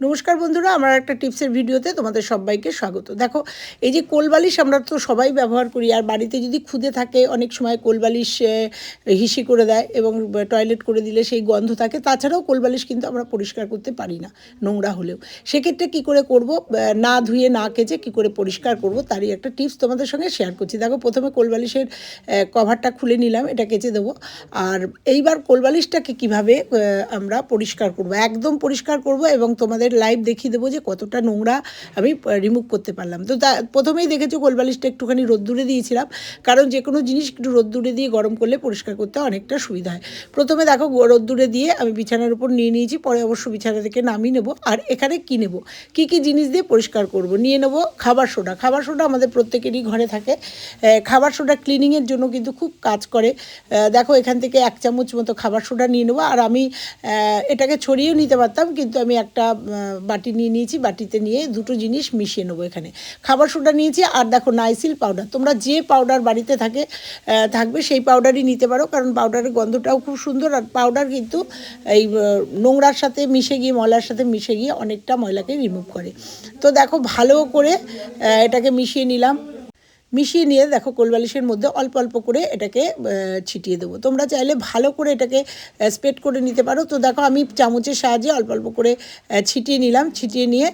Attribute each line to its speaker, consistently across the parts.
Speaker 1: নমস্কার বন্ধুরা, আমার একটা টিপসের ভিডিওতে তোমাদের সবাইকে স্বাগত। দেখো, এই যে কোলবালিশ আমরা তো সবাই ব্যবহার করি, আর বাড়িতে যদি খুদে থাকে, অনেক সময় কোলবালিশ হিসি করে দেয় এবং টয়লেট করে দিলে সেই গন্ধ থাকে, তাছাড়াও কোলবালিশ কিন্তু আমরা পরিষ্কার করতে পারি না, নোংরা হলেও। সেক্ষেত্রে কি করে করব? না ধুয়ে, না কেচে কি করে পরিষ্কার করব? তারই একটা টিপস তোমাদের সঙ্গে শেয়ার করছি। দেখো, প্রথমে কোলবালিশের কভারটা খুলে নিলাম, এটা কেচে দেবো। আর এইবার কোলবালিশটাকে কীভাবে আমরা পরিষ্কার করব? একদম পরিষ্কার করব এবং তোমাদের লাইভ দেখিয়ে দেবো যে কতটা নোংরা আমি রিমুভ করতে পারলাম। তো তা, প্রথমেই দেখেছ কোলবালিশটা একটুখানি রোদ্দুরে দিয়েছিলাম। কারণ যে কোনো জিনিস একটু রোদ্দুরে দিয়ে গরম করলে পরিষ্কার করতে অনেকটা সুবিধা হয়। প্রথমে দেখো রোদ্দুরে দিয়ে আমি বিছানার উপর নিয়ে নিয়েছি, পরে অবশ্য বিছানা থেকে নামিয়ে নেব। আর এখানে কী নেব? কী কী জিনিস দিয়ে পরিষ্কার করব? নিয়ে নেব খাবার সোডা। খাবার সোডা আমাদের প্রত্যেকেরই ঘরে থাকে। খাবার সোডা ক্লিনিংয়ের জন্য কিন্তু খুব কাজ করে। দেখো এখান থেকে এক চামচ মতো খাবার সোডা নিয়ে নেব। আর আমি এটাকে ছড়িয়েও নিতে পারতাম, কিন্তু আমি একটা বাটি নিয়ে নিয়েছি, বাটিতে নিয়ে দুটো জিনিস মিশিয়ে নেব এখানে। খাবার সোডা নিয়েছি, আর দেখো নাইসিল পাউডার। তোমরা যে পাউডার বাড়িতে থাকে থাকবে সেই পাউডারই নিতে পারো, কারণ পাউডারের গন্ধটাও খুব সুন্দর, আর পাউডার কিন্তু এই নোংরার সাথে মিশে গিয়ে, ময়লার সাথে মিশে গিয়ে অনেকটা ময়লাকে রিমুভ করে। তো দেখো ভালো করে এটাকে মিশিয়ে নিলাম। মিশিয়ে নিয়ে দেখো কোলবালিশের মধ্যে অল্প অল্প করে এটাকে ছিটিয়ে দেবো। তোমরা চাইলে ভালো করে এটাকে স্প্রেড করে নিতে পারো। তো দেখো আমি চামচের সাহায্যে অল্প অল্প করে ছিটিয়ে নিলাম। ছিটিয়ে নিয়ে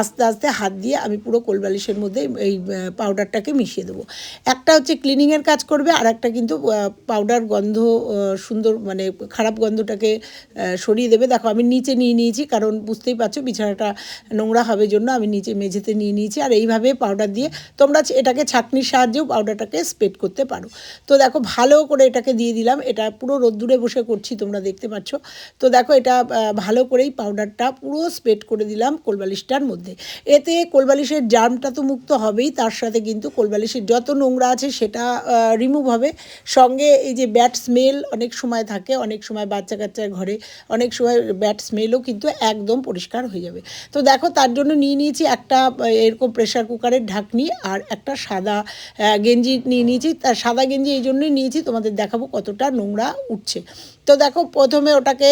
Speaker 1: আস্তে আস্তে হাত দিয়ে আমি পুরো কোলবালিশের মধ্যে এই পাউডারটাকে মিশিয়ে দেবো। একটা হচ্ছে ক্লিনিংয়ের কাজ করবে, আর একটা কিন্তু পাউডার গন্ধ সুন্দর মানে খারাপ গন্ধটাকে সরিয়ে দেবে। দেখো আমি নিচে নিয়ে নিয়েছি, কারণ বুঝতেই পারছ বিছানাটা নোংরা হবে জন্য আমি নিচে মেঝেতে নিয়ে নিয়েছি। আর এইভাবে পাউডার দিয়ে তোমরা এটাকে ছাঁকনির সাহায্যেও পাউডারটাকে স্প্রেড করতে পারো। তো দেখো, ভালো করে এটাকে দিয়ে দিলাম। এটা পুরো রোদ্দুরে বসে করছি, তোমরা দেখতে পাচ্ছ। তো দেখো, এটা ভালো করেই পাউডারটা পুরো স্প্রেড করে দিলাম কোলবালিশটার মধ্যে। এতে কোলবালিশের জার্মটা তো মুক্ত হবেই, তার সাথে কিন্তু কোলবালিশের যত নোংরা আছে সেটা রিমুভ হবে। সঙ্গে এই যে ব্যাট স্মেল অনেক সময় থাকে, অনেক সময় বাচ্চা কাচ্চার ঘরে, অনেক সময় ব্যাট স্মেলও কিন্তু একদম পরিষ্কার হয়ে যাবে। তো দেখো, তার জন্য নিয়ে নিয়েছি একটা এরকম প্রেশার কুকারের ঢাকনি আর একটা সাদা আহ, গেঞ্জি নিয়ে নিয়েছি তার সাদা গেঞ্জি এই জন্যই নিয়েছি তোমাদের দেখাবো কতটা নোংরা উঠছে। তো দেখো, প্রথমে ওটাকে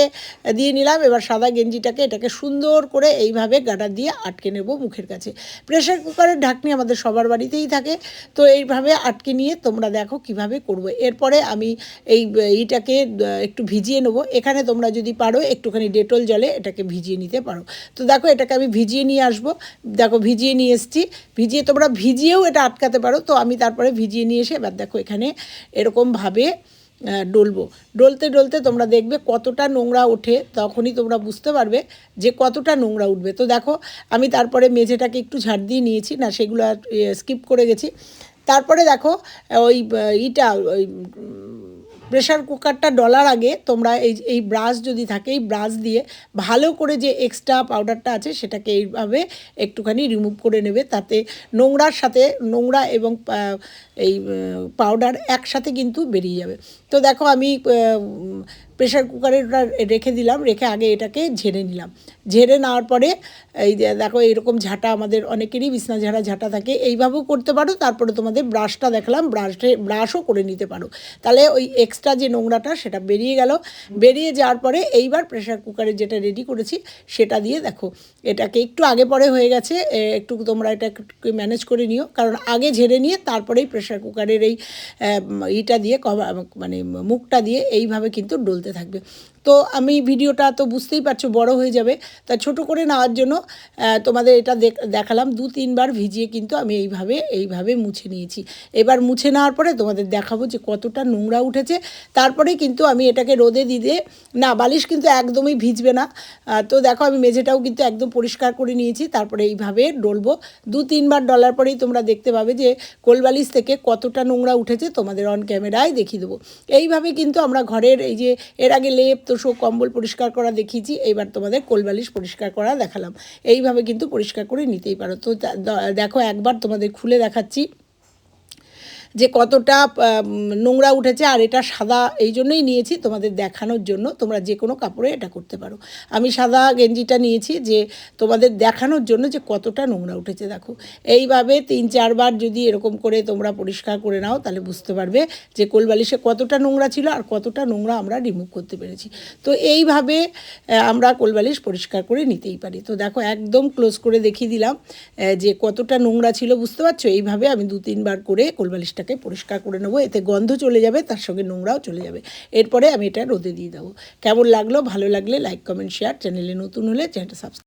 Speaker 1: দিয়ে নিলাম, এবার সাদা গেঞ্জিটাকে এটাকে সুন্দর করে এইভাবে গাডার দিয়ে আটকে নেব মুখের কাছে। প্রেশার কুকারের ঢাকনি আমাদের সবার বাড়িতেই থাকে, তো এইভাবে আটকে নিয়ে তোমরা দেখো কীভাবে করব। এরপরে আমি এই এইটাকে একটু ভিজিয়ে নেব। এখানে তোমরা যদি পারো, একটুখানি ডেটল জলে এটাকে ভিজিয়ে নিতে পারো। তো দেখো, এটাকে আমি ভিজিয়ে নিয়ে আসব। দেখো, ভিজিয়ে নিয়ে এসেছি। ভিজিয়ে তোমরা ভিজিয়েও এটা আটকাতে পারো। তো আমি তারপরে ভিজিয়ে নিয়ে এসে, এবার দেখো এখানে এরকমভাবে ডলবো। ডলতে ডলতে তোমরা দেখবে কতটা নোংরা ওঠে, তখনই তোমরা বুঝতে পারবে যে কতটা নোংরা উঠবে। তো দেখো, আমি তারপরে মেঝেটাকে একটু ঝাড় দিয়ে নিয়েছি, না সেগুলো স্কিপ করে গেছি। তারপরে দেখো, ওই ইটা, ওই প্রেশার কুকারটা ডলার আগে তোমরা এই এই ব্রাশ যদি থাকে, এই ব্রাশ দিয়ে ভালো করে যে এক্সট্রা পাউডারটা আছে সেটাকে এইভাবে একটুখানি রিমুভ করে নেবে। তাতে নোংরার সাথে নোংরা এবং এই পাউডার একসাথে কিন্তু বেরিয়ে যাবে। তো দেখো আমি প্রেশার কুকারে ওটা রেখে দিলাম, রেখে আগে এটাকে ঝেড়ে নিলাম। ঝেড়ে নেওয়ার পরে এই দেখো এরকম ঝাঁটা আমাদের অনেকেরই বিছনা ঝাড়া ঝাঁটা থাকে, এইভাবেও করতে পারো, তারপরে তোমাদের ব্রাশটা দেখলাম, ব্রাশে, ব্রাশও করে নিতে পারো। তাহলে ওই এক্সট্রা যে নোংরাটা সেটা বেরিয়ে গেল। বেরিয়ে যাওয়ার পরে এইবার প্রেশার কুকারে যেটা রেডি করেছি, সেটা দিয়ে দেখো, এটাকে একটু আগে পরে হয়ে গেছে একটু তোমরা এটা ম্যানেজ করে নিও, কারণ আগে ঝেড়ে নিয়ে তারপরেই প্রেশার কুকারের এই ইটা দিয়ে মানে মুখটা দিয়ে এইভাবে কিন্তু ডলতে থাকবে। তো আমি ভিডিওটা তো বুঝতেই পারছ, বড় হয়ে যাবে। তা ছোট করে নেওয়ার জন্য তোমাদের এটা দেখ- দেখালাম। দু, তিনবার ভিজিয়ে কিন্তু আমি এইভাবে এইভাবে মুছে নিয়েছি। এবার মুছে নেওয়ার পরে তোমাদের দেখাবো যে কতটা নোংরা উঠেছে। তারপরে কিন্তু আমি এটাকে রোদে দিয়ে না, বালিশ কিন্তু একদমই ভিজবে না। তো দেখো, আমি মেঝেটাও কিন্তু একদম পরিষ্কার করে নিয়েছি। তারপরে এইভাবে ডলবো। দু, তিনবার ডলার পরেই তোমরা দেখতে পাবে যে কোলবালিশ থেকে কতটা নোংরা উঠেছে। তোমাদের অন ক্যামেরায় দেখিয়ে দেবো। এইভাবে কিন্তু আমরা ঘরের এই যে, এর আগে লেপ তোষক কম্বল পরিষ্কার করা দেখিয়েছি, এইবার তোমাদের কোলবালিশ পরিষ্কার করা দেখালাম। এইভাবে কিন্তু পরিষ্কার করে নিতেই পারো। তো দেখো একবার তোমাদের খুলে দেখাচ্ছি। যে কতটা নোংরা উঠেছে আর এটা সাদা এই জন্যই নিয়েছি তোমাদের দেখানোর জন্য। তোমরা যে কোনো কাপড়ে এটা করতে পারো। আমি সাদা গেঞ্জিটা নিয়েছি যে তোমাদের দেখানোর জন্য যে কতটা নোংরা উঠেছে, দেখো। এইভাবে তিন চারবার যদি এরকম করে তোমরা পরিষ্কার করে নাও, তাহলে বুঝতে পারবে যে কোলবালিশে কতটা নোংরা ছিল আর কতটা নোংরা আমরা রিমুভ করতে পেরেছি। তো এইভাবে আমরা কোলবালিশ পরিষ্কার করে নিতেই পারি। তো দেখো, একদম ক্লোজ করে দেখিয়ে দিলাম যে কতটা নোংরা ছিল, বুঝতে পারছ? এইভাবে আমি দু তিনবার করে কোলবালিশটাকে পরিষ্কার করে নেব, এতে গন্ধ চলে যাবে, তার সঙ্গে নোংরাও চলে যাবে। এরপরে আমি এটা রোদে দিয়ে দেবো। কেমন লাগল? ভালো লাগলে লাইক কমেন্ট শেয়ার চ্যানেলে নতুন হলে চ্যানেলটা সাবস্ক্রাইব